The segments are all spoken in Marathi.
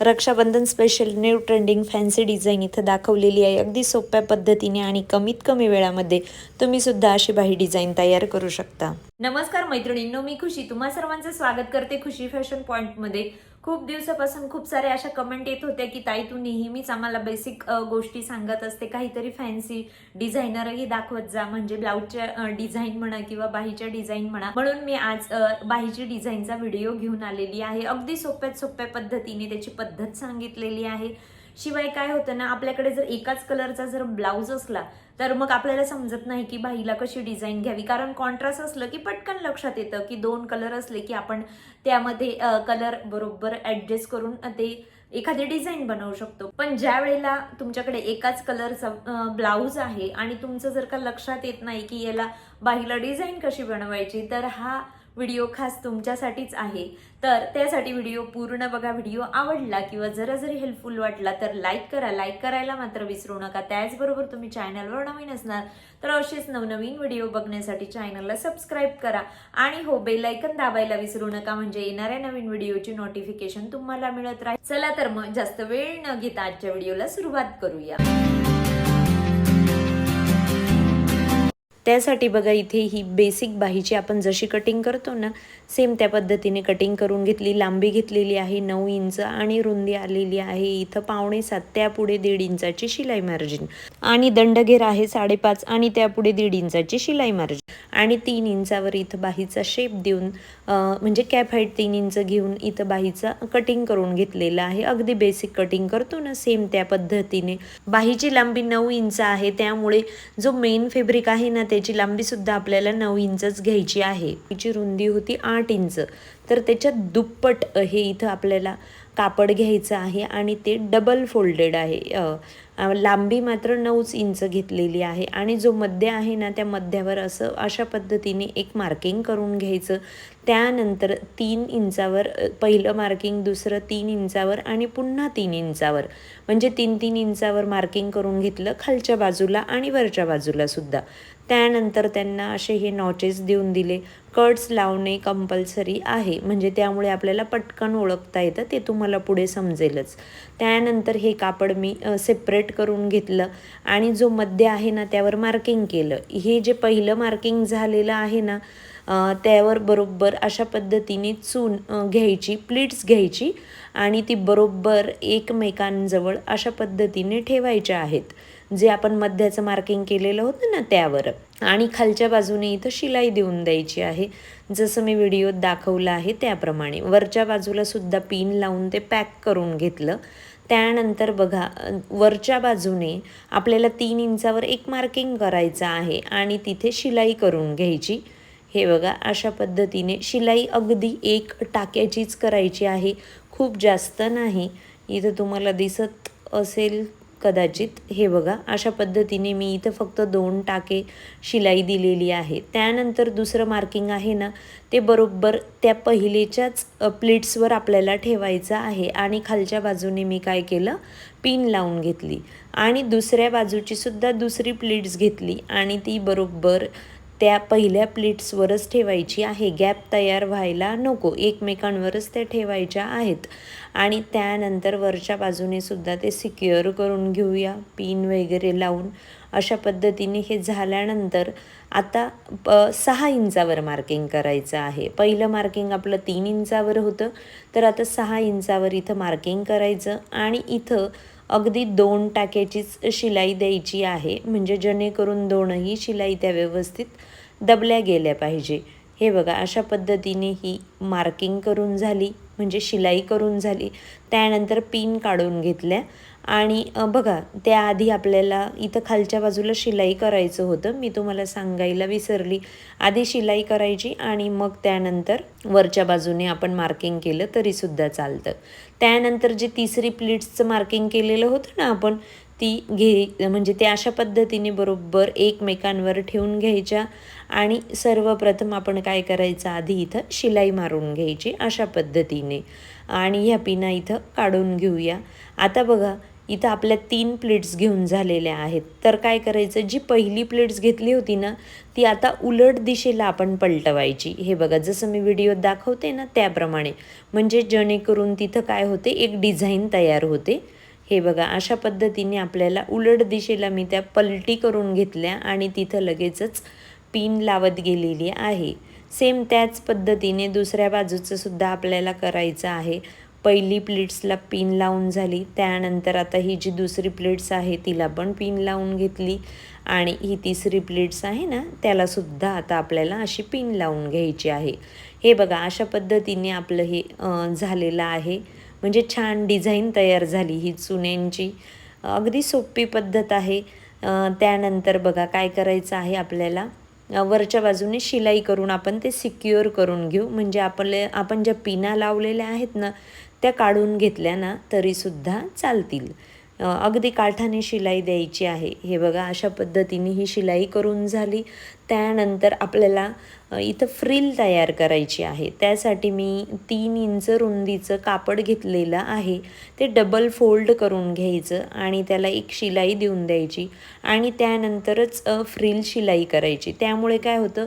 Rakshabandhan special new trending fancy design इथं दाखवलेली आहे. अगदी सोप्या पद्धतीने आणि कमीत कमी वेळामध्ये तुम्ही सुद्धा अशी बाही डिझाईन तयार करू शकता. नमस्कार मैत्रिणींनो मी खुशी. तुम्हा सर्वांचं स्वागत करते खुशी फॅशन पॉईंटमध्ये खूप दिवसापासून खूप साऱ्या अशा कमेंट येत होत्या की ताई तू नेहमीच आम्हाला बेसिक गोष्टी सांगत असते. काहीतरी फॅन्सी डिझायनरही दाखवत जा. म्हणजे ब्लाऊजच्या डिझाईन म्हणा किंवा बाहीच्या डिझाईन म्हणा. म्हणून मी आज अ, बाहीची डिझाईनचा व्हिडिओ घेऊन आलेली आहे. अगदी सोप्यात सोप्या पद्धतीने त्याची पद्धत सांगितलेली आहे. शिवाय काय होतं ना आपल्याकडे जर एकाच कलरचा जर ब्लाऊज असला तर मग आपल्याला समजत नाही की बाईला कशी डिझाईन घ्यावी. कारण कॉन्ट्रास्ट असलं की पटकन लक्षात येतं की दोन कलर असले की आपण त्यामध्ये कलर बरोबर ॲडजस्ट करून ते एखादी डिझाईन बनवू शकतो. पण ज्या वेळेला तुमच्याकडे एकाच कलरचा ब्लाऊज आहे आणि तुमचं जर का लक्षात येत नाही की याला बाईला डिझाईन कशी बनवायची तर हा व्हिडिओ खास तुमच्यासाठीच आहे. तर त्यासाठी व्हिडिओ पूर्ण बघा. व्हिडिओ आवडला किंवा जरा जरी हेल्पफुल वाटला तर लाईक करा. लाईक करायला मात्र विसरू नका. त्याचबरोबर तुम्ही चॅनलवर नवीन असणार तर असेच नवनवीन व्हिडिओ बघण्यासाठी चॅनलला सबस्क्राईब करा. आणि हो बेलायकन दाबायला विसरू नका. म्हणजे येणाऱ्या नवीन व्हिडिओची नोटिफिकेशन तुम्हाला मिळत राहील. चला तर मग जास्त वेळ न घेता आजच्या व्हिडिओला सुरुवात करूया. त्यासाठी बघा इथे ही बेसिक बाहीची आपण जशी कटिंग करतो ना सेम त्या पद्धतीने कटिंग करून घेतली लांबी घेतलेली आहे नऊ इंच आणि रुंदी आलेली आहे. इथं पावणे सात त्यापुढे दीड इंचाची शिलाई मार्जिन आणि दंडघेर आहे साडेपाच आणि त्यापुढे दीड इंचाची शिलाई मार्जिन आणि तीन इंचावर इथं बाहीचा शेप देऊन म्हणजे कॅप हाईट तीन इंच घेऊन इथं बाहीचा कटिंग करून घेतलेला आहे. अगदी बेसिक कटिंग करतो ना सेम त्या पद्धतीने. बाहीची लांबी नऊ इंच आहे त्यामुळे जो मेन फेब्रिक आहे ना त्याची लांबीसुद्धा आपल्याला नऊ इंचच घ्यायची आहे. तिची रुंदी होती आठ इंच. तर त्याच्यात दुप्पट हे इथं आपल्याला कापड घ्यायचं आहे आणि ते डबल फोल्डेड आहे. लांबी मात्र नऊच इंच घेतलेली आहे आणि जो मध्य आहे ना त्या मध्यावर असं अशा पद्धतीने एक मार्किंग करून घ्यायचं. त्यानंतर तीन इंचावर पहिलं मार्किंग दुसरं तीन इंचावर आणि पुन्हा तीन इंचावर. म्हणजे तीन तीन इंचावर मार्किंग करून घेतलं खालच्या बाजूला आणि वरच्या बाजूला सुद्धा. त्यानंतर त्यांना असे हे नॉचेस देऊन दिले. कट्स लावणे कंपल्सरी आहे. म्हणजे त्यामुळे आपल्याला पटकन ओळखता येतं. ते तुम्हाला पुढे समजेलच. त्यानंतर हे कापड मी सेपरेट करून घेतलं. आणि जो मध्य आहे ना त्यावर मार्किंग केलं. हे जे पहिलं मार्किंग झालेलं आहे ना त्यावर बरोबर अशा पद्धतीने चून घ्यायची प्लीट्स घ्यायची. आणि ती बरोबर एकमेकांजवळ अशा पद्धतीने ठेवायच्या आहेत. जे आपण मध्याचं मार्किंग केलेलं होतं ना त्यावर. आणि खालच्या बाजूने इथं शिलाई देऊन द्यायची आहे. जसं मी व्हिडिओत दाखवलं आहे त्याप्रमाणे. वरच्या बाजूला सुद्धा पिन लावून ते पॅक करून घेतलं. त्यानंतर बघा वरच्या बाजूने आपल्याला तीन इंचावर एक मार्किंग करायचं आहे आणि तिथे शिलाई करून घ्यायची. हे बघा अशा पद्धतीने शिलाई अगदी एक टाक्याचीच करायची आहे. खूप जास्त नाही. इथं तुम्हाला दिसत असेल कदाचित. हे बघा अशा पद्धतीने मी इथं फक्त दोन टाके शिलाई दिलेली आहे. त्यानंतर दुसरं मार्किंग आहे ना ते बरोबर त्या पहिलेच्याच प्लेट्सवर आपल्याला ठेवायचं आहे. आणि खालच्या बाजूने मी काय केलं? पिन लावून घेतली. आणि दुसऱ्या बाजूची सुद्धा दुसरी प्लेट्स घेतली. आणि ती बरोबर त्या पहिल्या प्लेट्सवरच ठेवायची आहे. गॅप तयार व्हायला नको. एकमेकांवरच त्या ठेवायच्या आहेत. आणि त्यानंतर वरच्या बाजूने सुद्धा ते सिक्युअर करून घेऊया पिन वगैरे लावून. अशा पद्धतीने हे झाल्यानंतर आता प सहा इंचावर मार्किंग करायचं आहे. पहिलं मार्किंग आपलं तीन इंचावर होतं. तर आता सहा इंचावर इथं मार्किंग करायचं आणि इथं अगदी दोन टाक्याचीच शिलाई द्यायची आहे. म्हणजे जेणेकरून दोनही शिलाई त्या व्यवस्थित दबल्या गेल्या पाहिजे. हे बघा अशा पद्धतीने ही मार्किंग करून झाली. म्हणजे शिलाई करून झाली. त्यानंतर पिन काढून घेतल्या. आणि बघा त्याआधी आपल्याला इथं खालच्या बाजूला शिलाई करायचं होतं. मी तुम्हाला सांगायला विसरली. आधी शिलाई करायची आणि मग त्यानंतर वरच्या बाजूने आपण मार्किंग केलं तरीसुद्धा चालतं. त्यानंतर जे तिसरी प्लीट्सचं मार्किंग केलेलं होतं ना आपण ती घे म्हणजे ते अशा पद्धतीने बरोबर एकमेकांवर ठेवून घ्यायच्या. आणि सर्वप्रथम आपण काय करायचं? आधी इथं शिलाई मारून घ्यायची अशा पद्धतीने. आणि ह्या पिना इथं काढून घेऊया. आता बघा इथं आपल्या तीन प्लेट्स घेऊन झालेल्या आहेत. तर काय करायचं? जी पहिली प्लेट्स घेतली होती ना ती आता उलट दिशेला आपण पलटवायची. हे बघा जसं मी व्हिडिओत दाखवते ना त्याप्रमाणे. म्हणजे जेणेकरून तिथं काय होते? एक डिझाईन तयार होते. हे बघा अशा पद्धतीने आपल्याला उलट दिशेला मी त्या पलटी करून घेतल्या आणि तिथं लगेचच पिन लावत गेलेली आहे. सेम त्याच पद्धतीने दुसऱ्या बाजूचं सुद्धा आपल्याला करायचं आहे. पहिली प्लेट्सला पिन लावून झाली. त्यानंतर आता ही जी दुसरी प्लेट्स आहे तिला पण पिन लावून घेतली. आणि ही तिसरी प्लेट्स आहे ना त्यालासुद्धा आता आपल्याला अशी पिन लावून घ्यायची आहे. हे बघा अशा पद्धतीने आपलं हे झालेलं आहे. म्हणजे छान डिझाईन तयार झाली ही चुन्यांची अगदी सोपी पद्धत आहे. त्यानंतर बघा काय करायचं आहे आपल्याला? वरच्या बाजूने शिलाई करून आपण ते सिक्युअर करून घेऊ. म्हणजे आपले आपण ज्या पिना लावलेल्या आहेत ना त्या काढून घेतल्या ना तरीसुद्धा चालतील. अगदी काठाने शिलाई द्यायची आहे. हे बघा अशा पद्धतीने ही शिलाई करून झाली. त्यानंतर आपल्याला इथं फ्रिल तयार करायची आहे. त्यासाठी मी तीन इंच रुंदीचं कापड घेतलेलं आहे. ते डबल फोल्ड करून घ्यायचं आणि त्याला एक शिलाई देऊन द्यायची. आणि त्यानंतरच फ्रिल शिलाई करायची. त्यामुळे काय होतं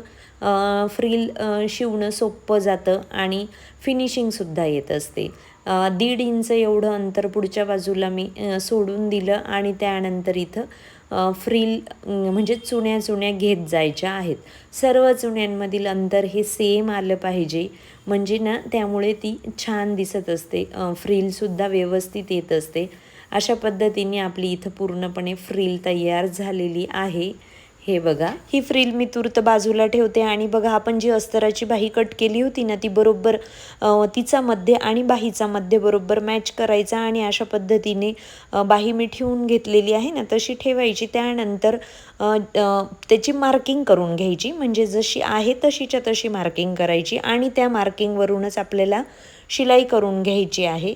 फ्रील शिवणं सोपं जातं आणि फिनिशिंगसुद्धा येत असते. दीड इंच एवढं अंतर पुढच्या बाजूला मी सोडून दिलं आणि त्यानंतर इथं फ्रील म्हणजे चुण्या चुण्या घेत जायच्या आहेत. सर्व चुण्यांमधील अंतर हे सेम आलं पाहिजे. म्हणजे ना त्यामुळे ती छान दिसत असते. फ्रीलसुद्धा व्यवस्थित येत असते. अशा पद्धतीने आपली इथं पूर्णपणे फ्रील तयार झालेली आहे. हे बघा. ही फ्रिल मी तुर्त बाजूला ठेवते आणि बघा आपण जी अस्तराची बाही कट केली होती ना ती बरोबर तिचा मध्य आणि बाहीचा मध्ये बरोबर मॅच करायचा आणि अशा पद्धतीने बाही मी ठेवून घेतलेली आहे ना तशी ठेवायची. त्यानंतर त्याची मार्किंग करून घ्यायची. म्हणजे जशी आहे तशीच्या तशी मार्किंग करायची आणि त्या मार्किंगवरूनच आपल्याला शिलाई करून घ्यायची आहे.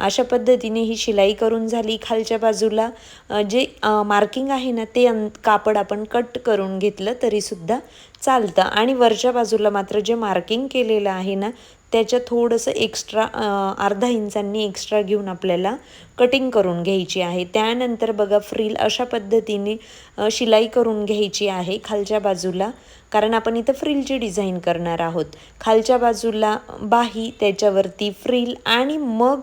अशा पद्धतीने ही शिलाई करून झाली खालच्या बाजूला. जे मार्किंग आहे ना ते कापड आपण कट करून घेतलं तरीसुद्धा चालतं. आणि वरच्या बाजूला मात्र जे मार्किंग केलेलं आहे ना त्याच्या थोडंसं एक्स्ट्रा अर्धा इंचांनी एक्स्ट्रा घेऊन आपल्याला कटिंग करून घ्यायची आहे. त्यानंतर बघा फ्रील अशा पद्धतीने शिलाई करून घ्यायची आहे खालच्या बाजूला. कारण आपण इथं फ्रीलची डिझाईन करणार आहोत. खालच्या बाजूला बाही त्याच्यावरती फ्रील आणि मग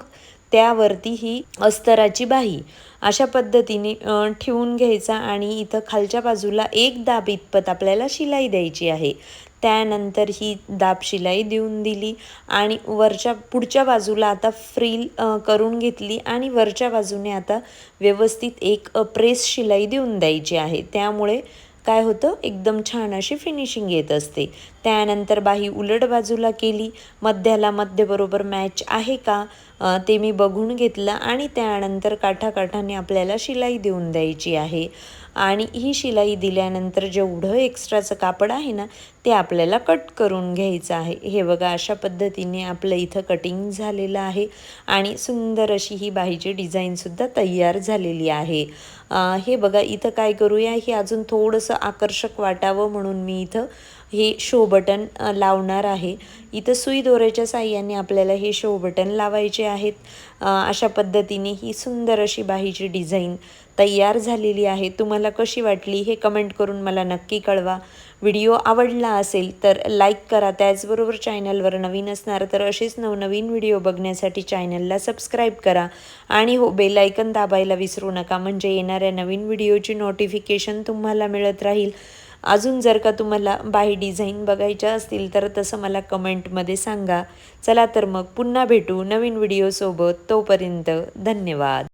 त्यावरती ही अस्तराची बाही. अशा पद्धतीने ठेवून घ्यायचा आणि इथं खालच्या बाजूला एक दाब इतपत आपल्याला शिलाई द्यायची आहे. त्यानंतर ही दाब शिलाई देऊन दिली आणि वरच्या पुढच्या बाजूला आता फ्रील करून घेतली आणि वरच्या बाजूने आता व्यवस्थित एक प्रेस शिलाई देऊन द्यायची आहे. त्यामुळे काय होतं? एकदम छान अशी फिनिशिंग येत असते. त्यानंतर बाही उलट बाजूला केली. मध्याला मध्यबरोबर मॅच आहे का? ते मी बघून घेतलं आणि त्यानंतर काठाकाठाने आपल्याला शिलाई देऊन द्यायची आहे. आणि ही शिलाई दिल्यानंतर जेवढं एक्स्ट्राचं कापड आहे ना ते आपल्याला कट करून घ्यायचं आहे. हे बघा अशा पद्धतीने आपलं इथं कटिंग झालेलं आहे आणि सुंदर अशी ही बाहीची डिझाईनसुद्धा तयार झालेली आहे. हे बघा इथं काय करूया हे अजून थोडंसं आकर्षक वाटावं म्हणून मी इथं हे शो बटन लावणार आहे. इथं सुई दोऱ्याच्या साह्याने आपल्याला हे शो बटन लावायचे आहेत. अशा पद्धतीने ही सुंदर अशी बाहीची डिझाईन तयार झालेली आहे. तुम्हाला कशी वाटली हे कमेंट करून मला नक्की कळवा. व्हिडिओ आवडला असेल तर लाईक करा. त्याचबरोबर चॅनलवर नवीन असणार तर असेच नवनवीन व्हिडिओ बघण्यासाठी चॅनलला सबस्क्राईब करा. आणि हो बेलायकन दाबायला विसरू नका. म्हणजे येणाऱ्या नवीन व्हिडिओची नोटिफिकेशन तुम्हाला मिळत राहील. अजून जर का तुम्हाला बाही डिझाईन बघायच्या असतील तर तसं मला कमेंटमध्ये सांगा. चला तर मग पुन्हा भेटू नवीन व्हिडिओसोबत तोपर्यंत धन्यवाद.